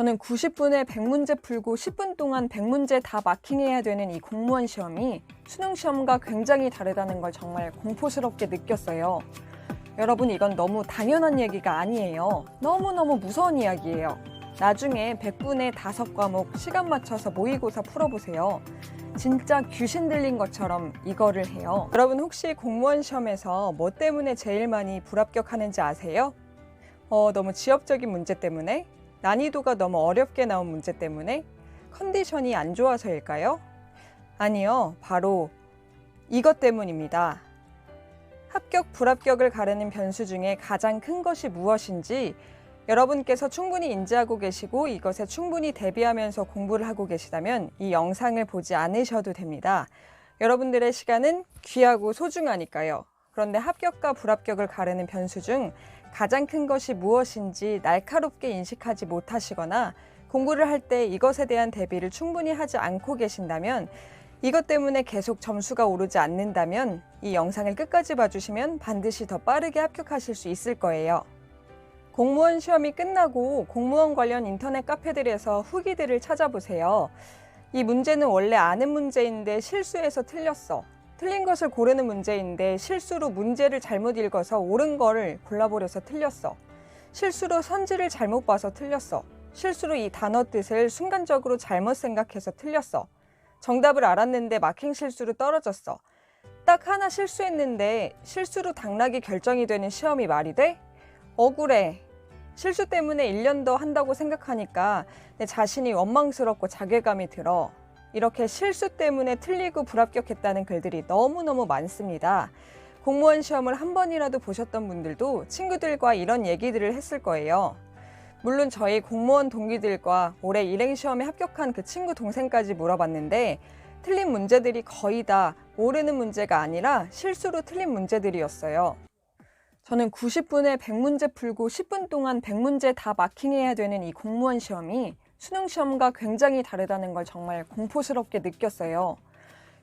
저는 90분에 100문제 풀고 10분 동안 100문제 다 마킹해야 되는 이 공무원 시험이 수능 시험과 굉장히 다르다는 걸 정말 공포스럽게 느꼈어요. 여러분, 이건 너무 당연한 얘기가 아니에요. 너무너무 무서운 이야기예요. 나중에 100분에 5과목 시간 맞춰서 모의고사 풀어보세요. 진짜 귀신 들린 것처럼 이거를 해요. 여러분, 혹시 공무원 시험에서 뭐 때문에 제일 많이 불합격하는지 아세요? 어, 너무 지엽적인 문제 때문에? 난이도가 너무 어렵게 나온 문제 때문에? 컨디션이 안 좋아서일까요? 아니요, 바로 이것 때문입니다. 합격, 불합격을 가르는 변수 중에 가장 큰 것이 무엇인지 여러분께서 충분히 인지하고 계시고 이것에 충분히 대비하면서 공부를 하고 계시다면 이 영상을 보지 않으셔도 됩니다. 여러분들의 시간은 귀하고 소중하니까요. 그런데 합격과 불합격을 가르는 변수 중 가장 큰 것이 무엇인지 날카롭게 인식하지 못하시거나 공부를 할 때 이것에 대한 대비를 충분히 하지 않고 계신다면 이것 때문에 계속 점수가 오르지 않는다면 이 영상을 끝까지 봐주시면 반드시 더 빠르게 합격하실 수 있을 거예요. 공무원 시험이 끝나고 공무원 관련 인터넷 카페들에서 후기들을 찾아보세요. 이 문제는 원래 아는 문제인데 실수해서 틀렸어. 틀린 것을 고르는 문제인데 실수로 문제를 잘못 읽어서 옳은 거를 골라버려서 틀렸어. 실수로 선지를 잘못 봐서 틀렸어. 실수로 이 단어 뜻을 순간적으로 잘못 생각해서 틀렸어. 정답을 알았는데 마킹 실수로 떨어졌어. 딱 하나 실수했는데 실수로 당락이 결정이 되는 시험이 말이 돼? 억울해. 실수 때문에 1년 더 한다고 생각하니까 내 자신이 원망스럽고 자괴감이 들어. 이렇게 실수 때문에 틀리고 불합격했다는 글들이 너무너무 많습니다. 공무원 시험을 한 번이라도 보셨던 분들도 친구들과 이런 얘기들을 했을 거예요. 물론 저희 공무원 동기들과 올해 일행 시험에 합격한 그 친구 동생까지 물어봤는데 틀린 문제들이 거의 다 모르는 문제가 아니라 실수로 틀린 문제들이었어요. 저는 90분에 100문제 풀고 10분 동안 100문제 다 마킹해야 되는 이 공무원 시험이 수능 시험과 굉장히 다르다는 걸 정말 공포스럽게 느꼈어요.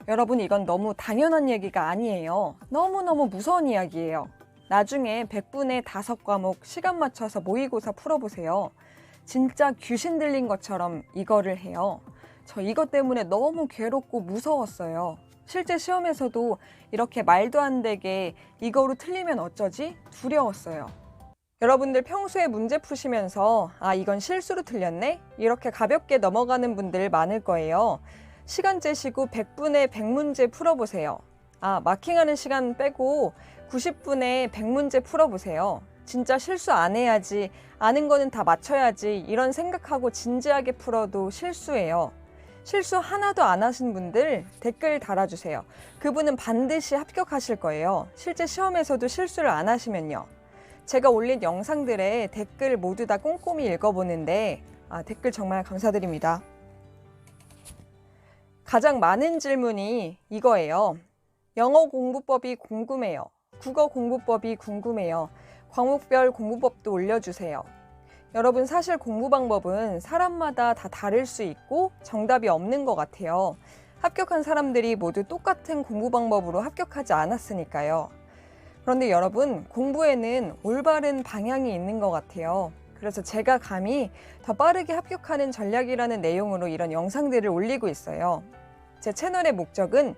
여러분, 이건 너무 당연한 얘기가 아니에요. 너무너무 무서운 이야기예요. 나중에 100분에 5과목 시간 맞춰서 모의고사 풀어보세요. 진짜 귀신 들린 것처럼 이거를 해요. 저 이것 때문에 너무 괴롭고 무서웠어요. 실제 시험에서도 이렇게 말도 안 되게 이거로 틀리면 어쩌지? 두려웠어요. 여러분들 평소에 문제 푸시면서 아, 이건 실수로 틀렸네? 이렇게 가볍게 넘어가는 분들 많을 거예요. 시간 재시고 100분에 100문제 풀어보세요. 아, 마킹하는 시간 빼고 90분에 100문제 풀어보세요. 진짜 실수 안 해야지, 아는 거는 다 맞춰야지, 이런 생각하고 진지하게 풀어도 실수예요. 실수 하나도 안 하신 분들 댓글 달아주세요. 그분은 반드시 합격하실 거예요. 실제 시험에서도 실수를 안 하시면요. 제가 올린 영상들의 댓글 모두 다 꼼꼼히 읽어보는데 아, 댓글 정말 감사드립니다. 가장 많은 질문이 이거예요. 영어 공부법이 궁금해요. 국어 공부법이 궁금해요. 과목별 공부법도 올려주세요. 여러분 사실 공부 방법은 사람마다 다 다를 수 있고 정답이 없는 것 같아요. 합격한 사람들이 모두 똑같은 공부 방법으로 합격하지 않았으니까요. 그런데 여러분 공부에는 올바른 방향이 있는 것 같아요. 그래서 제가 감히 더 빠르게 합격하는 전략이라는 내용으로 이런 영상들을 올리고 있어요. 제 채널의 목적은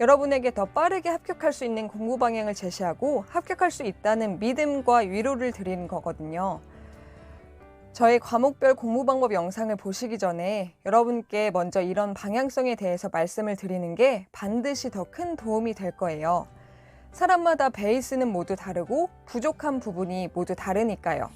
여러분에게 더 빠르게 합격할 수 있는 공부 방향을 제시하고 합격할 수 있다는 믿음과 위로를 드리는 거거든요. 저희 과목별 공부 방법 영상을 보시기 전에 여러분께 먼저 이런 방향성에 대해서 말씀을 드리는 게 반드시 더 큰 도움이 될 거예요. 사람마다 베이스는 모두 다르고 부족한 부분이 모두 다르니까요.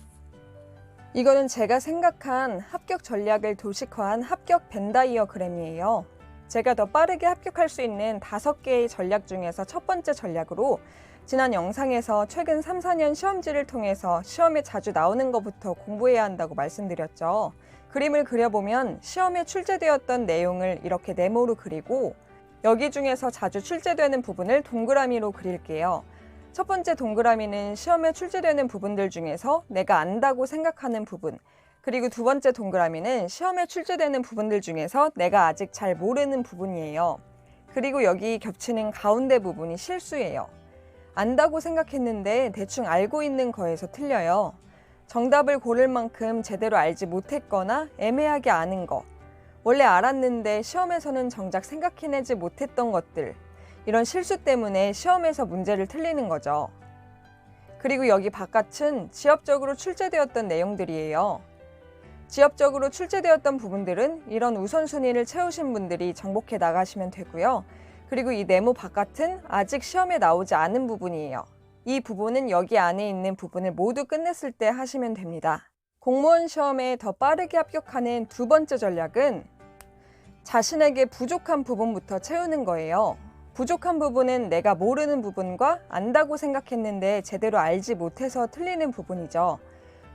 이거는 제가 생각한 합격 전략을 도식화한 합격 벤다이어그램이에요. 제가 더 빠르게 합격할 수 있는 다섯 개의 전략 중에서 첫 번째 전략으로 지난 영상에서 최근 3, 4년 시험지를 통해서 시험에 자주 나오는 것부터 공부해야 한다고 말씀드렸죠. 그림을 그려보면 시험에 출제되었던 내용을 이렇게 네모로 그리고 여기 중에서 자주 출제되는 부분을 동그라미로 그릴게요. 첫 번째 동그라미는 시험에 출제되는 부분들 중에서 내가 안다고 생각하는 부분, 그리고 두 번째 동그라미는 시험에 출제되는 부분들 중에서 내가 아직 잘 모르는 부분이에요. 그리고 여기 겹치는 가운데 부분이 실수예요. 안다고 생각했는데 대충 알고 있는 거에서 틀려요. 정답을 고를 만큼 제대로 알지 못했거나 애매하게 아는 거, 원래 알았는데 시험에서는 정작 생각해내지 못했던 것들, 이런 실수 때문에 시험에서 문제를 틀리는 거죠. 그리고 여기 바깥은 지엽적으로 출제되었던 내용들이에요. 지엽적으로 출제되었던 부분들은 이런 우선순위를 채우신 분들이 정복해 나가시면 되고요. 그리고 이 네모 바깥은 아직 시험에 나오지 않은 부분이에요. 이 부분은 여기 안에 있는 부분을 모두 끝냈을 때 하시면 됩니다. 공무원 시험에 더 빠르게 합격하는 두 번째 전략은 자신에게 부족한 부분부터 채우는 거예요. 부족한 부분은 내가 모르는 부분과 안다고 생각했는데 제대로 알지 못해서 틀리는 부분이죠.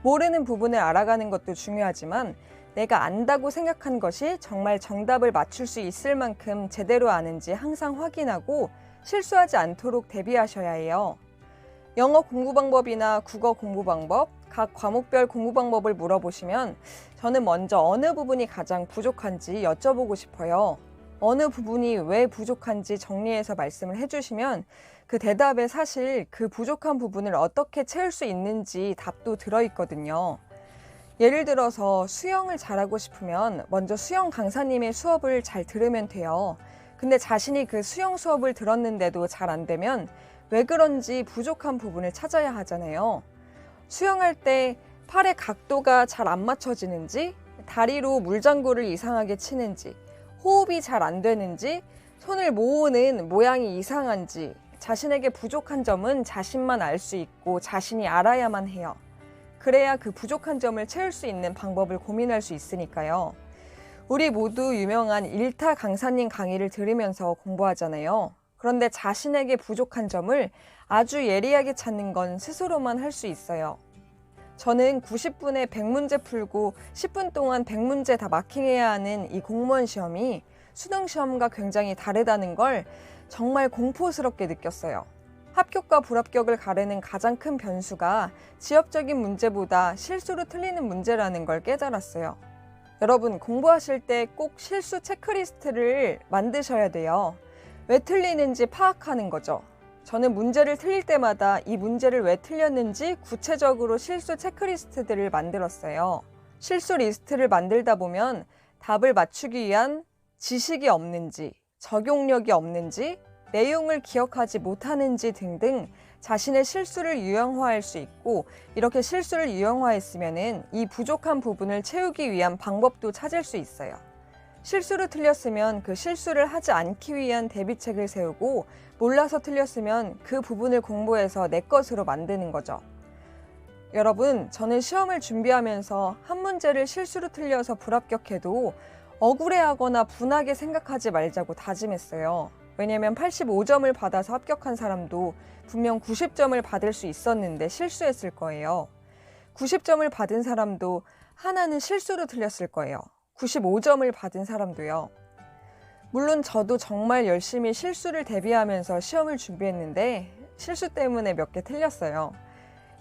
모르는 부분을 알아가는 것도 중요하지만 내가 안다고 생각한 것이 정말 정답을 맞출 수 있을 만큼 제대로 아는지 항상 확인하고 실수하지 않도록 대비하셔야 해요. 영어 공부 방법이나 국어 공부 방법, 각 과목별 공부 방법을 물어보시면 저는 먼저 어느 부분이 가장 부족한지 여쭤보고 싶어요. 어느 부분이 왜 부족한지 정리해서 말씀을 해주시면 그 대답에 사실 그 부족한 부분을 어떻게 채울 수 있는지 답도 들어있거든요. 예를 들어서 수영을 잘하고 싶으면 먼저 수영 강사님의 수업을 잘 들으면 돼요. 근데 자신이 그 수영 수업을 들었는데도 잘 안 되면 왜 그런지 부족한 부분을 찾아야 하잖아요. 수영할 때 팔의 각도가 잘 안 맞춰지는지, 다리로 물장구를 이상하게 치는지, 호흡이 잘 안 되는지, 손을 모으는 모양이 이상한지, 자신에게 부족한 점은 자신만 알 수 있고 자신이 알아야만 해요. 그래야 그 부족한 점을 채울 수 있는 방법을 고민할 수 있으니까요. 우리 모두 유명한 일타 강사님 강의를 들으면서 공부하잖아요. 그런데 자신에게 부족한 점을 아주 예리하게 찾는 건 스스로만 할 수 있어요. 저는 90분에 100문제 풀고 10분 동안 100문제 다 마킹해야 하는 이 공무원 시험이 수능 시험과 굉장히 다르다는 걸 정말 공포스럽게 느꼈어요. 합격과 불합격을 가르는 가장 큰 변수가 지엽적인 문제보다 실수로 틀리는 문제라는 걸 깨달았어요. 여러분, 공부하실 때 꼭 실수 체크리스트를 만드셔야 돼요. 왜 틀리는지 파악하는 거죠. 저는 문제를 틀릴 때마다 이 문제를 왜 틀렸는지 구체적으로 실수 체크리스트들을 만들었어요. 실수 리스트를 만들다 보면 답을 맞추기 위한 지식이 없는지, 적용력이 없는지, 내용을 기억하지 못하는지 등등 자신의 실수를 유형화할 수 있고 이렇게 실수를 유형화했으면 이 부족한 부분을 채우기 위한 방법도 찾을 수 있어요. 실수를 틀렸으면 그 실수를 하지 않기 위한 대비책을 세우고 몰라서 틀렸으면 그 부분을 공부해서 내 것으로 만드는 거죠. 여러분, 저는 시험을 준비하면서 한 문제를 실수로 틀려서 불합격해도 억울해하거나 분하게 생각하지 말자고 다짐했어요. 왜냐면 85점을 받아서 합격한 사람도 분명 90점을 받을 수 있었는데 실수했을 거예요. 90점을 받은 사람도 하나는 실수로 틀렸을 거예요. 95점을 받은 사람도요. 물론 저도 정말 열심히 실수를 대비하면서 시험을 준비했는데 실수 때문에 몇 개 틀렸어요.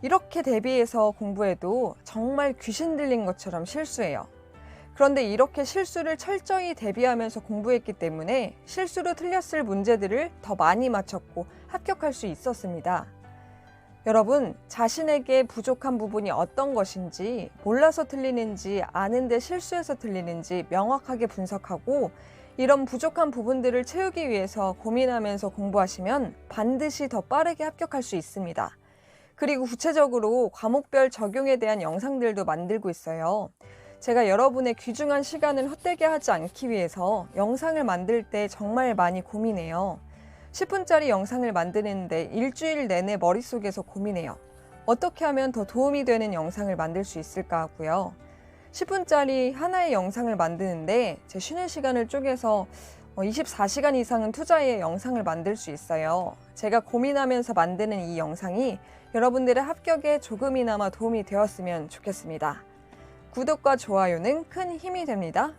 이렇게 대비해서 공부해도 정말 귀신 들린 것처럼 실수해요. 그런데 이렇게 실수를 철저히 대비하면서 공부했기 때문에 실수로 틀렸을 문제들을 더 많이 맞췄고 합격할 수 있었습니다. 여러분, 자신에게 부족한 부분이 어떤 것인지, 몰라서 틀리는지, 아는데 실수해서 틀리는지 명확하게 분석하고, 이런 부족한 부분들을 채우기 위해서 고민하면서 공부하시면 반드시 더 빠르게 합격할 수 있습니다. 그리고 구체적으로 과목별 적용에 대한 영상들도 만들고 있어요. 제가 여러분의 귀중한 시간을 헛되게 하지 않기 위해서 영상을 만들 때 정말 많이 고민해요. 10분짜리 영상을 만드는데 일주일 내내 머릿속에서 고민해요. 어떻게 하면 더 도움이 되는 영상을 만들 수 있을까 하고요. 10분짜리 하나의 영상을 만드는데 제 쉬는 시간을 쪼개서 24시간 이상은 투자해 영상을 만들 수 있어요. 제가 고민하면서 만드는 이 영상이 여러분들의 합격에 조금이나마 도움이 되었으면 좋겠습니다. 구독과 좋아요는 큰 힘이 됩니다.